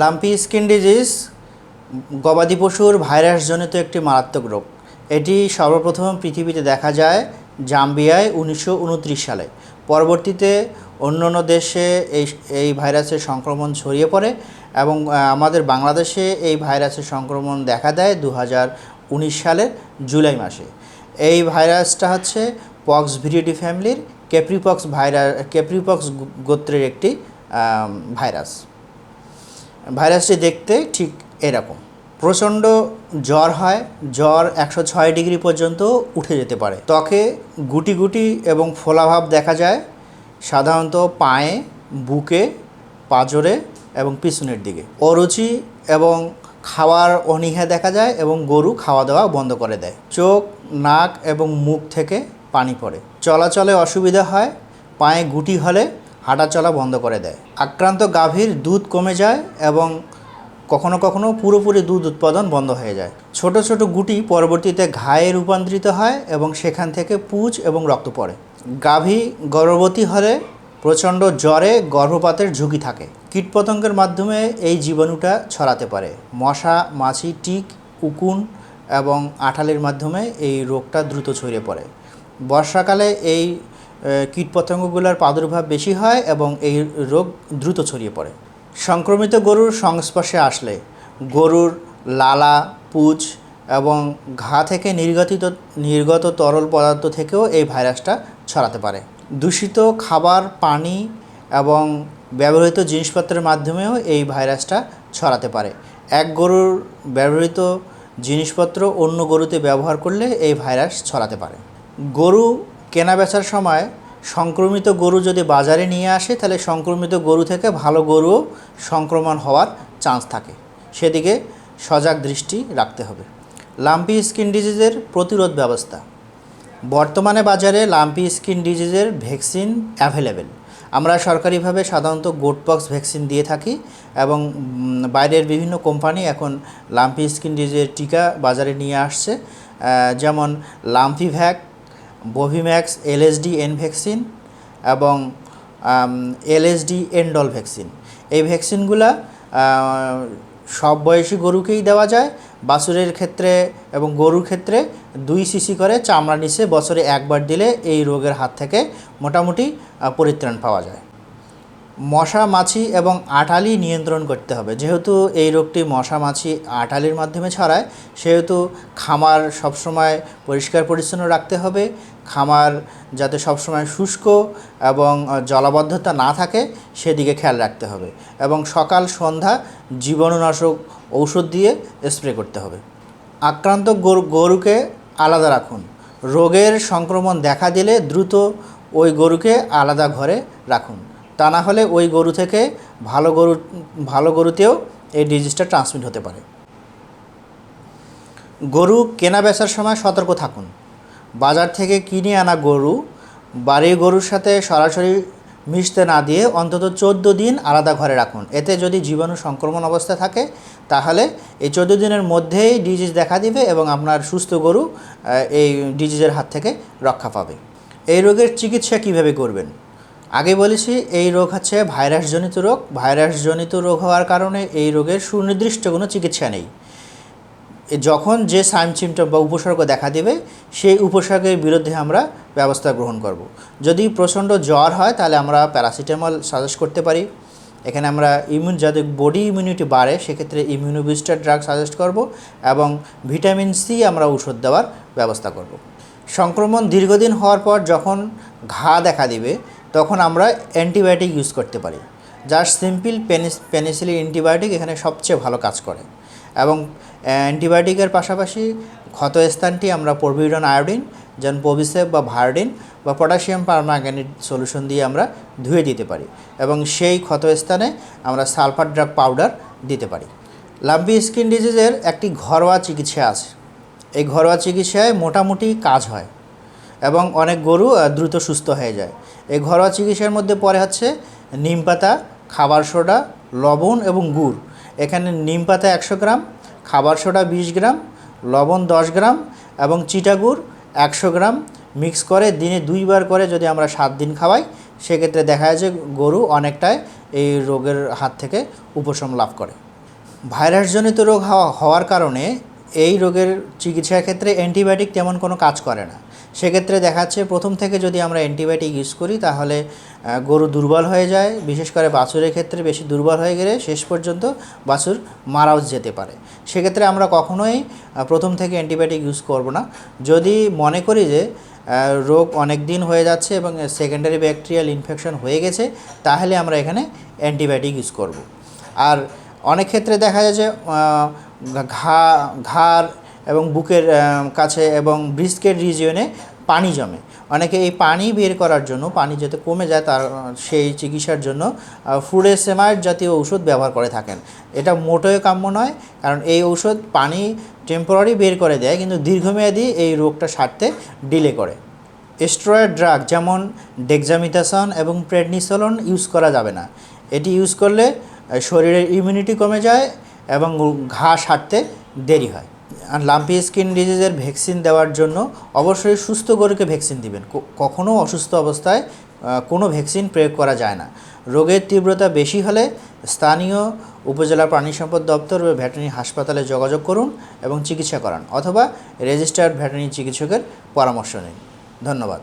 Lumpy skin disease, গবাদি পশুর ভাইরাসজনিত একটি মারাত্মক রোগ। এটি সর্বপ্রথম পৃথিবীতে দেখা যায় জাম্বিয়ায় উনিশশো উনত্রিশ সালে। পরবর্তীতে অন্য অন্য দেশে এই এই ভাইরাসের সংক্রমণ ছড়িয়ে পড়ে এবং আমাদের বাংলাদেশে এই ভাইরাসের সংক্রমণ দেখা দেয় দু উনিশ সালের জুলাই মাসে। এই ভাইরাসটা হচ্ছে পক্স ভিরিডি ফ্যামিলির কেপ্রিপক্স ভাইরাস কেপ্রিপক্স গোত্রের একটি ভাইরাস। ভাইরাসটি দেখতে ঠিক এরকম। প্রচণ্ড জ্বর হয়, জ্বর একশো ছয় ডিগ্রি পর্যন্ত উঠে যেতে পারে। ত্বকে গুটি গুটি এবং ফোলাভাব দেখা যায়, সাধারণত পায়ে, বুকে, পাঁজরে এবং পিছনের দিকে। অরুচি এবং খাওয়ার অনীহা দেখা যায় এবং গরু খাওয়া দাওয়া বন্ধ করে দেয়। চোখ, নাক এবং মুখ থেকে পানি পড়ে। চলাচলে অসুবিধা হয়, পায়ে গুটি হলে হাঁটা চলা বন্ধ করে দেয়। আক্রান্ত গাভীর দুধ কমে যায় এবং কখনো কখনো পুরোপুরি দুধ উৎপাদন বন্ধ হয়ে যায়। ছোট ছোট গুটি পরবর্তীতে ঘায়ে রূপান্তরিত হয় এবং সেখান থেকে পুঁজ এবং রক্ত পড়ে। গাভী গর্ভবতী হলে প্রচণ্ড জ্বরে গর্ভপাতের ঝুঁকি থাকে। কীটপতঙ্গের মাধ্যমে এই জীবাণুটা ছড়াতে পারে। মশা, মাছি, টিক, উকুন এবং আঠালির মাধ্যমে এই রোগটা দ্রুত ছড়িয়ে পড়ে। বর্ষাকালে এই কীটপতঙ্গগুলোর প্রাদুর্ভাব বেশি হয় এবং এই রোগ দ্রুত ছড়িয়ে পড়ে। সংক্রমিত গরুর সংস্পর্শে আসলে গরুর লালা পুজ এবং ঘা থেকে নির্গতিত, নির্গত তরল পদার্থ থেকেও এই ভাইরাসটা ছড়াতে পারে। দূষিত খাবার, পানি এবং ব্যবহৃত জিনিসপত্রের মাধ্যমেও এই ভাইরাসটা ছড়াতে পারে। এক গরুর ব্যবহৃত জিনিসপত্র অন্য গরুতে ব্যবহার করলে এই ভাইরাস ছড়াতে পারে। গরু কেনা বেচার সময় সংক্রমিত গরু যদি বাজারে নিয়ে আসে, তাহলে সংক্রমিত গরু থেকে ভালো গরুও সংক্রমণ হওয়ার চান্স থাকে। সেদিকে সজাগ দৃষ্টি রাখতে হবে। লাম্পি স্কিন ডিজিজের প্রতিরোধ ব্যবস্থা। বর্তমানে বাজারে লাম্পি স্কিন ডিজিজের ভ্যাকসিন অ্যাভেলেবেল আমরা সরকারিভাবে সাধারণত গোটপক্স ভ্যাকসিন দিয়ে থাকি এবং বাইরের বিভিন্ন কোম্পানি এখন লাম্পি স্কিন ডিজিজের টিকা বাজারে নিয়ে আসছে। যেমন lumpy vac Bovimax LSD N vaccine এবং এলএসডি এন্ডল ভ্যাকসিন এই ভ্যাকসিনগুলা আহ, সব বয়সী গরুকেই দেওয়া যায়। বাছুরের ক্ষেত্রে এবং গরুর ক্ষেত্রে দুই সিসি করে চামড়া নিচে বছরে একবার দিলে এই রোগের হাত থেকে মোটামুটি পরিত্রাণ পাওয়া যায়। মশা, মাছি এবং আটালি নিয়ন্ত্রণ করতে হবে। যেহেতু এই রোগটি মশা, মাছি, আটালির মাধ্যমে ছড়ায়, সেহেতু খামার সবসময় পরিষ্কার, পরিচ্ছন্ন রাখতে হবে। খামার যাতে সবসময় শুষ্ক এবং জলাবদ্ধতা না থাকে, সেদিকে খেয়াল রাখতে হবে এবং সকাল, সন্ধ্যা জীবাণুনাশক ঔষধ দিয়ে স্প্রে করতে হবে। আক্রান্ত গরু, গরুকে আলাদা রাখুন। রোগের সংক্রমণ দেখা দিলে দ্রুত ওই গরুকে আলাদা ঘরে রাখুন। তা না হলে ওই গরু থেকে ভালো গরু, ভালো গরুতেও এই ডিজিজটা ট্রান্সমিট হতে পারে। গরু কেনা বেচার সময় সতর্ক থাকুন। বাজার থেকে কিনে আনা গরু, বাড়ির গরুর সাথে সরাসরি মিশতে না দিয়ে অন্তত চোদ্দ দিন আলাদা ঘরে রাখুন। এতে যদি জীবাণু সংক্রমণ অবস্থায় থাকে, তাহলে এই চোদ্দ দিনের মধ্যেই ডিজিজ দেখা দিবে এবং আপনার সুস্থ গরু এই ডিজিজের হাত থেকে রক্ষা পাবে। এই রোগের চিকিৎসা কীভাবে করবেন? আগে বলেছি, এই রোগ হচ্ছে ভাইরাসজনিত রোগ ভাইরাসজনিত রোগ হওয়ার কারণে এই রোগের সুনির্দিষ্ট কোনো চিকিৎসা নেই যখন যে সাইন সিমটম বা উপসর্গ দেখা দেবে, সেই উপসর্গের বিরুদ্ধে আমরা ব্যবস্থা গ্রহণ করব। যদি প্রচণ্ড জ্বর হয়, তাহলে আমরা প্যারাসিটামল সাজেস্ট করতে পারি এখানে আমরা ইমিউন, যাদের বডি ইমিউনিটি বাড়ে, সেক্ষেত্রে ইমিউনো বুস্টার ড্রাগ সাজেস্ট করব এবং ভিটামিন সি আমরা ওষুধ দেওয়ার ব্যবস্থা করব। সংক্রমণ দীর্ঘদিন হওয়ার পর যখন ঘা দেখা দিবে তখন আমরা অ্যান্টিবায়োটিক ইউজ করতে পারি, যার সিম্পল পেনিস, পেনিসিলিন অ্যান্টিবায়োটিক এখানে সবচেয়ে ভালো কাজ করে। এবং অ্যান্টিবায়োটিকের পাশাপাশি ক্ষত স্থানটি আমরা পরবিউরন আয়োডিন, যেমন পবিসেপ বা ভায়োডিন বা পটাশিয়াম পারম্যাঙ্গানেট সলিউশন দিয়ে আমরা ধুয়ে দিতে পারি। এবং সেই ক্ষত স্থানে আমরা সালফার ড্রাগ পাউডার দিতে পারি। লাম্পি স্কিন ডিজিজের একটি ঘরোয়া চিকিৎসা আছে। এই ঘরোয়া চিকিৎসায় মোটামুটি কাজ হয় এবং অনেক গরু দ্রুত সুস্থ হয়ে যায়। এই ঘরোয়া চিকিৎসার মধ্যে পড়ে হচ্ছে নিম পাতা, খাবার সোডা, লবণ এবং গুড়। এখানে নিম পাতা একশো গ্রাম, খাবার সোডা বিশ গ্রাম, লবণ দশ গ্রাম এবং চিটাগুড় একশো গ্রাম। মিক্স করে দিনে দুইবার করে যদি আমরা সাত দিন খাওয়াই, সেক্ষেত্রে দেখা যায় যে গরু অনেকটাই এই রোগের হাত থেকে উপশম লাভ করে। ভাইরাসজনিত রোগ হওয়া- হওয়ার কারণে এই রোগের চিকিৎসার ক্ষেত্রে অ্যান্টিবায়োটিক তেমন কোনো কাজ করে না। সেক্ষেত্রে দেখাচ্ছে প্রথম থেকে যদি আমরা অ্যান্টিবায়োটিক ইউজ করি, তাহলে গরু দুর্বল হয়ে যায়। বিশেষ করে বাছুরের ক্ষেত্রে বেশি দুর্বল হয়ে গেলে শেষ পর্যন্ত বাছুর মারাও যেতে পারে। সেক্ষেত্রে আমরা কখনোই প্রথম থেকে অ্যান্টিবায়োটিক ইউজ করব না। যদি মনে করি যে রোগ অনেক দিন হয়ে যাচ্ছে এবং সেকেন্ডারি ব্যাকটেরিয়াল ইনফেকশন হয়ে গেছে, তাহলে আমরা এখানে অ্যান্টিবায়োটিক ইউজ করব। আর অনেক ক্ষেত্রে দেখা যায় যে ঘা, ঘাড় এবং বুকের কাছে এবং ব্রিস্কের রিজিয়নে পানি জমে। অনেকে এই পানি বের করার জন্য, পানি যাতে কমে যায় তার, সেই চিকিৎসার জন্য ফুডেসেমাইড জাতীয় ঔষধ ব্যবহার করে থাকেন। এটা মোটেও কাম্য নয়, কারণ এই ঔষধ পানি টেম্পোরারি বের করে দেয়, কিন্তু দীর্ঘমেয়াদী এই রোগটা সারতে ডিলে করে। স্টেরয়েড ড্রাগ যেমন ডেক্সামিথাসন এবং প্রেডনিসলন ইউজ করা যাবে না। এটি ইউজ করলে শরীরের ইমিউনিটি কমে যায় এবং ঘা সারতে দেরি হয়। লাম্পি স্কিন ডিজিজের ভ্যাকসিন দেওয়ার জন্য অবশ্যই সুস্থ গরুকে ভ্যাকসিন দিবেন। কখনো অসুস্থ অবস্থায় কোনো ভ্যাকসিন প্রয়োগ করা যায় না। রোগের তীব্রতা বেশি হলে স্থানীয় উপজেলা প্রাণী সম্পদ দপ্তর বা ভেটেরিনারি হাসপাতালে যোগাযোগ করুন এবং চিকিৎসা করান অথবা রেজিস্টার্ড ভেটেরিনারি চিকিৎসকের পরামর্শ নিন। ধন্যবাদ।